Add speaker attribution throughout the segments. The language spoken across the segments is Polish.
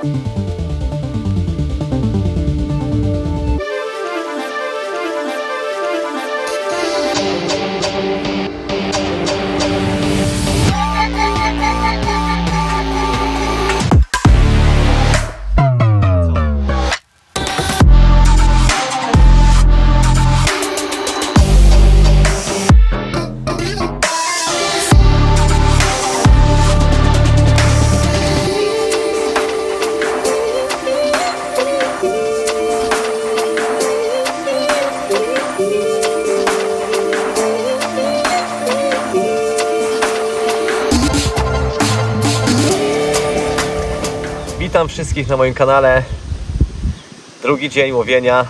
Speaker 1: Thank you. Wszystkich na moim kanale. Drugi dzień łowienia.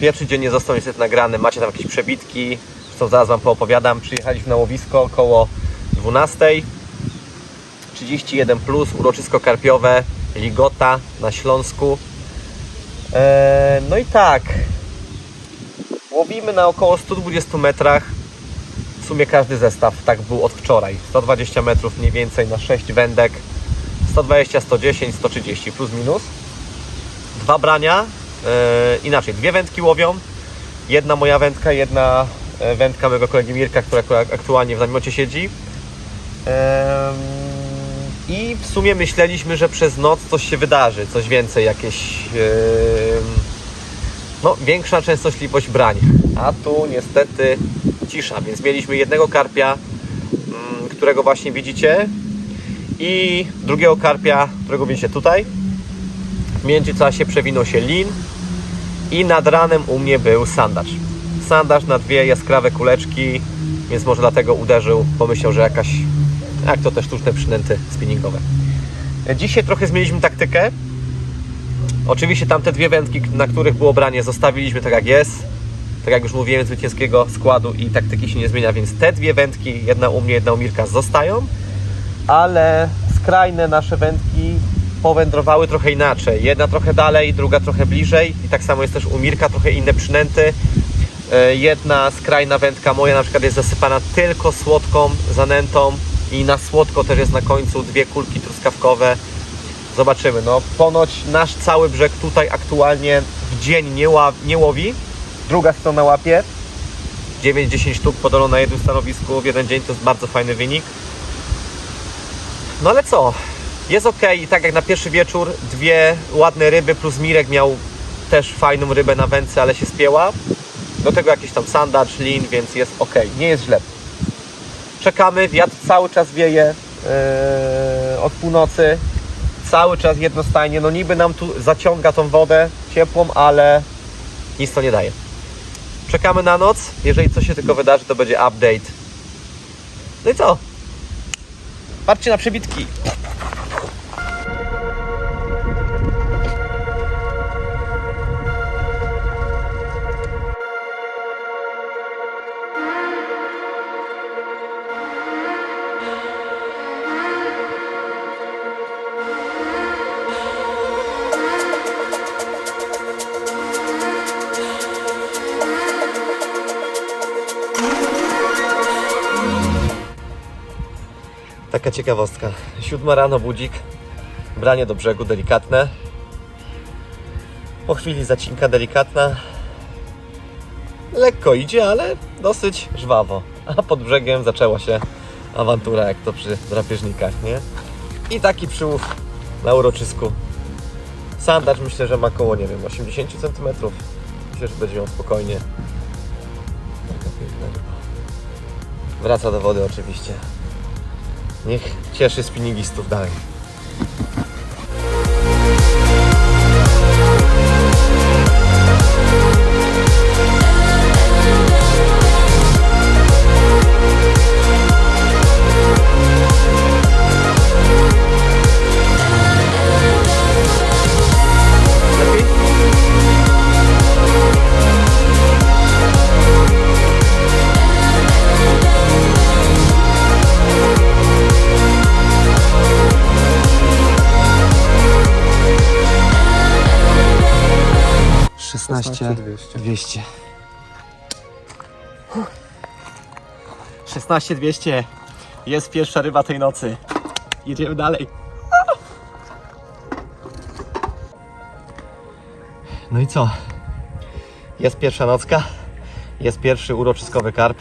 Speaker 1: Pierwszy dzień nie został niestety nagrany. Macie tam jakieś przebitki, co zaraz Wam poopowiadam. Przyjechaliśmy na łowisko około 12. 31 plus, uroczysko karpiowe, Ligota na Śląsku. Eee, no i tak. Łowimy na około 120 metrach. W sumie każdy zestaw tak był od wczoraj. 120 metrów mniej więcej na 6 wędek. 120, 110, 130 plus minus. Dwa brania, e, inaczej, dwie wędki łowią. Jedna moja wędka, jedna e, wędka mojego kolegi Mirka, która aktualnie w namiocie siedzi. I w sumie myśleliśmy, że przez noc coś się wydarzy, coś więcej, jakieś no, większa częstotliwość brań. A tu niestety cisza, więc mieliśmy jednego karpia, mm, którego właśnie widzicie, i drugiego karpia, którego widzicie tutaj. W międzyczasie przewinął się lin i nad ranem u mnie był sandacz. Sandacz na dwie jaskrawe kuleczki, więc może dlatego uderzył, pomyślał, że jakaś, jak to te sztuczne przynęty spinningowe. Dzisiaj trochę zmieniliśmy taktykę. Oczywiście tamte dwie wędki, na których było branie, zostawiliśmy tak jak jest. Tak jak już mówiłem, zwycięskiego składu i taktyki się nie zmienia, więc te dwie wędki, jedna u mnie, jedna u Mirka, zostają ale skrajne nasze wędki powędrowały trochę inaczej. Jedna trochę dalej, druga trochę bliżej i tak samo jest też u Mirka, trochę inne przynęty. E, Jedna skrajna wędka moja na przykład jest zasypana tylko słodką zanętą i na słodko też jest na końcu dwie kulki truskawkowe. Zobaczymy. No ponoć nasz cały brzeg tutaj aktualnie w dzień nie, nie łowi. Druga strona łapie. 9-10 sztuk podano na jednym stanowisku w jeden dzień to jest bardzo fajny wynik. No ale co? Jest ok i tak jak na pierwszy wieczór dwie ładne ryby plus Mirek miał też fajną rybę na wędce, ale się spięła. Do tego jakiś tam sandacz, lin, więc jest ok. Nie jest źle. Czekamy, wiatr cały czas wieje yy, od północy. Cały czas jednostajnie. No niby nam tu zaciąga tą wodę ciepłą, ale nic to nie daje. Czekamy na noc. Jeżeli coś się tylko wydarzy, to będzie update. No i co? Patrzcie na przebitki. Taka ciekawostka. Siódma rano budzik, branie do brzegu delikatne. Po chwili zacinka delikatna. Lekko idzie, ale dosyć żwawo. A pod brzegiem zaczęła się awantura, jak to przy drapieżnikach, nie? I taki przyłów na uroczysku. Sandacz myślę, że ma około, nie wiem, 80 cm. Myślę, że będzie miał spokojnie. Taka piękna ryba. Wraca do wody oczywiście. Niech cieszy spinningistów dalej.
Speaker 2: 16, 200.
Speaker 1: 16 200. Jest pierwsza ryba tej nocy. Jedziemy dalej. No i co? Jest pierwsza nocka. Jest pierwszy uroczyskowy karp.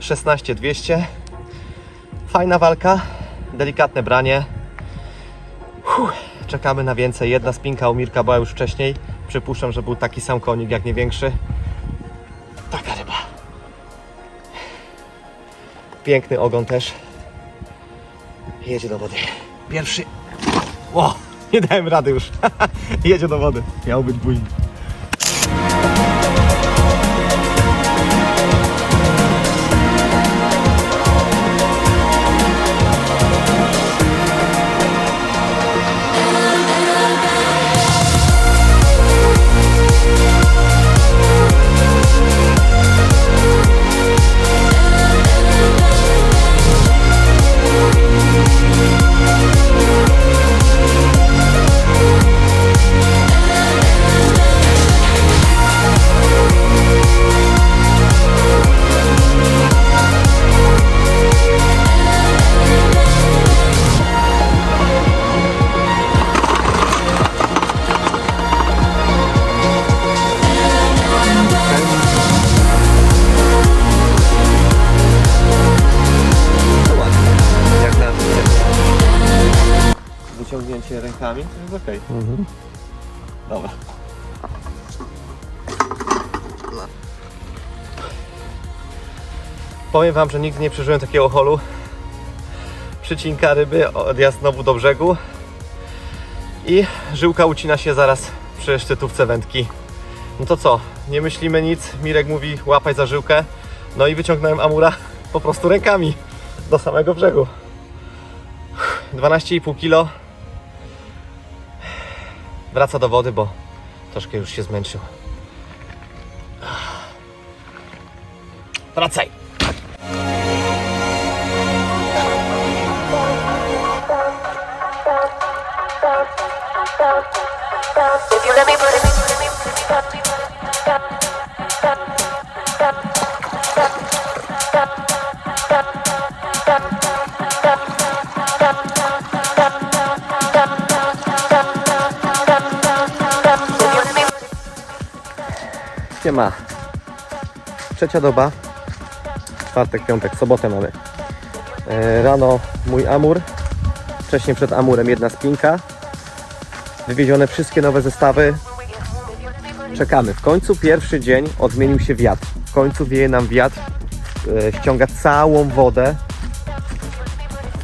Speaker 1: 16 200. Fajna walka. Delikatne branie. Uff czekamy na więcej. Jedna spinka u Mirka była już wcześniej. Przypuszczam, że był taki sam konik jak nie większy. Taka ryba. Piękny ogon też. Jedzie do wody. Pierwszy. O, nie dałem rady już. Jedzie do wody. Miał być bujny. Wyciągnięcie rękami, to jest ok. Dobra. Powiem Wam, że nigdy nie przeżyłem takiego holu. Przycinka ryby, odjazd znowu do brzegu i żyłka ucina się zaraz przy szczytówce wędki. No to co, nie myślimy nic, Mirek mówi łapaj za żyłkę, no i wyciągnąłem amura po prostu rękami do samego brzegu. 12,5 kg. Wraca do wody, bo troszkę już się zmęczył. Wracaj!
Speaker 3: If you let me put it,
Speaker 1: Siema. Trzecia doba. Czwartek, piątek, sobotę mamy. E, Rano mój amur. Wcześniej przed amurem jedna spinka. Wywiezione wszystkie nowe zestawy. Czekamy. W końcu pierwszy dzień odmienił się wiatr. W końcu wieje nam wiatr. E, ściąga całą wodę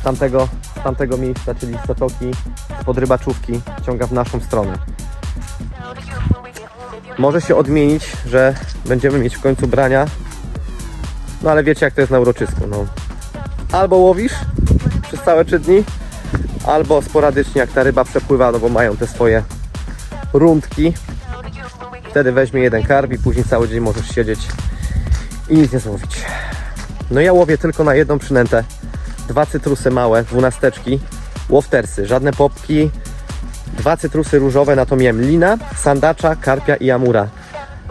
Speaker 1: z tamtego, z tamtego miejsca, czyli z zatoki, pod rybaczówki. Ciąga w naszą stronę. Może się odmienić, że będziemy mieć w końcu brania. No ale wiecie jak to jest na uroczysku. No. Albo łowisz przez całe 3 dni, albo sporadycznie jak ta ryba przepływa, no bo mają te swoje rundki. Wtedy weźmie jeden karp i później cały dzień możesz siedzieć i nic nie złowić. No ja łowię tylko na jedną przynętę. Dwa cytrusy małe, dwunasteczki, łoftersy, żadne popki, dwa cytrusy różowe, na to miałem lina, sandacza, karpia i amura.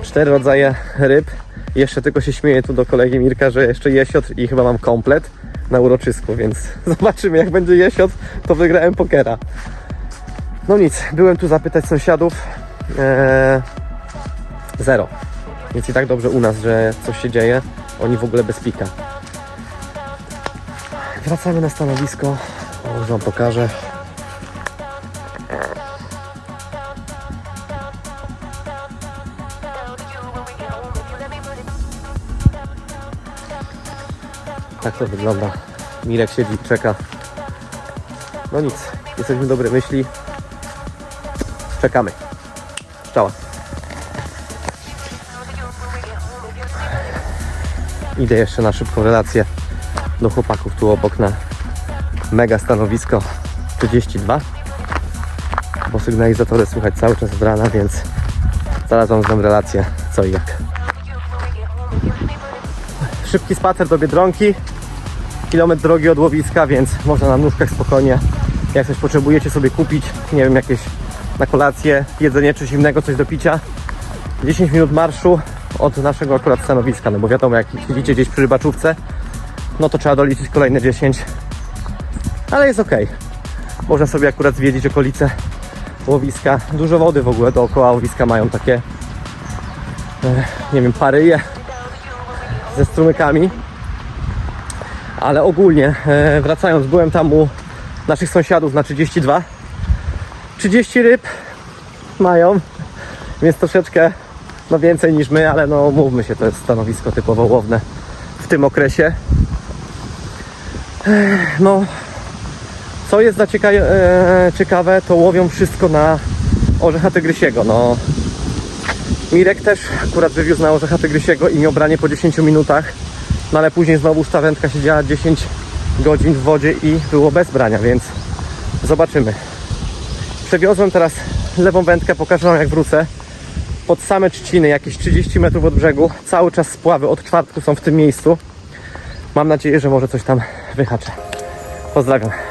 Speaker 1: Cztery rodzaje ryb. Jeszcze tylko się śmieję tu do kolegi Mirka, że jeszcze jesiotr i chyba mam komplet na uroczysku, więc zobaczymy jak będzie jesiotr, to wygrałem pokera. No nic, byłem tu zapytać sąsiadów. Eee, zero. Więc i tak dobrze u nas, że coś się dzieje. Oni w ogóle bez pika. Wracamy na stanowisko. O, już Wam pokażę. Tak to wygląda. Mirek siedzi czeka. No nic, jesteśmy dobre myśli. Czekamy. Czała. Idę jeszcze na szybką relację do chłopaków tu obok na mega stanowisko 32. Bo sygnalizatory słychać cały czas od rana, więc zaraz wam znam relację co i jak. Szybki spacer do Biedronki. Kilometr drogi od łowiska, więc można na nóżkach spokojnie. Jak coś potrzebujecie sobie kupić, nie wiem, jakieś na kolację, jedzenie czy zimnego, coś do picia. 10 minut marszu od naszego akurat stanowiska, no bo wiadomo, jak siedzicie gdzieś przy rybaczówce, no to trzeba doliczyć kolejne 10. Ale jest ok. Można sobie akurat zwiedzić okolice
Speaker 4: łowiska. Dużo wody w ogóle dookoła łowiska mają takie, e, nie wiem, paryje ze strumykami. Ale ogólnie, e, wracając, byłem tam u naszych sąsiadów na 32. 30 ryb mają, więc troszeczkę no więcej niż my, ale no mówmy się, to jest stanowisko typowo łowne w tym okresie. Ech, No, co jest cieka- e, ciekawe, to łowią wszystko na orzecha tygrysiego. No, Mirek też akurat wywiózł na orzecha tygrysiego i miał branie po 10 minutach, no ale później znowu ta wędka siedziała 10 godzin w wodzie i było bez brania, więc zobaczymy. Przewiozłem teraz lewą wędkę, pokażę Wam jak wrócę. Pod same trzciny, jakieś 30 metrów od brzegu. Cały czas spławy od czwartku są w tym miejscu. Mam nadzieję, że może coś tam wyhaczę. Pozdrawiam.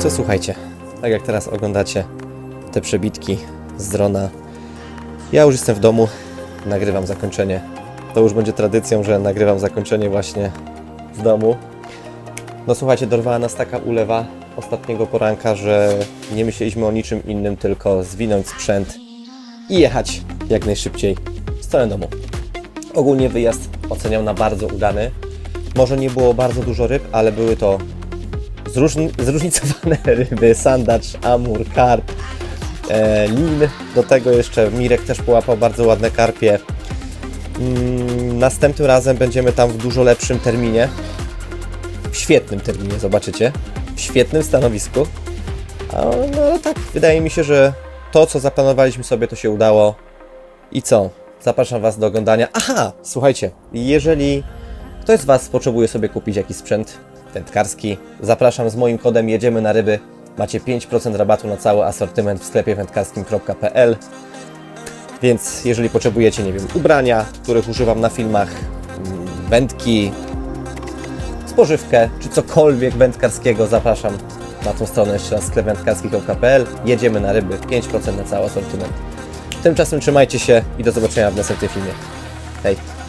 Speaker 1: Co słuchajcie, tak jak teraz oglądacie te przebitki z drona, ja już jestem w domu, nagrywam zakończenie. To już będzie tradycją, że nagrywam zakończenie właśnie w domu. No słuchajcie, dorwała nas taka ulewa ostatniego poranka, że nie myśleliśmy o niczym innym, tylko zwinąć sprzęt i jechać jak najszybciej w stronę domu. Ogólnie wyjazd oceniam na bardzo udany. Może nie było bardzo dużo ryb, ale były to zróżni- zróżnicowane ryby, sandacz, amur, karp, e, lin. Do tego jeszcze Mirek też połapał bardzo ładne karpie. Mm, następnym razem będziemy tam w dużo lepszym terminie. W świetnym terminie, zobaczycie. W świetnym stanowisku. A, no tak, wydaje mi się, że to co zaplanowaliśmy sobie to się udało. I co? Zapraszam Was do oglądania. Aha, słuchajcie, jeżeli ktoś z Was potrzebuje sobie kupić jakiś sprzęt wędkarski, zapraszam z moim kodem jedziemy na ryby. Macie 5% rabatu na cały asortyment w sklepie wędkarskim.pl. Więc jeżeli potrzebujecie, nie wiem, ubrania, których używam na filmach, mm, wędki, spożywkę, czy cokolwiek wędkarskiego, zapraszam na tą stronę jeszcze raz sklep wędkarski.pl. Jedziemy na ryby, 5% na cały asortyment. Tymczasem trzymajcie się i do zobaczenia w następnym filmie. Hej!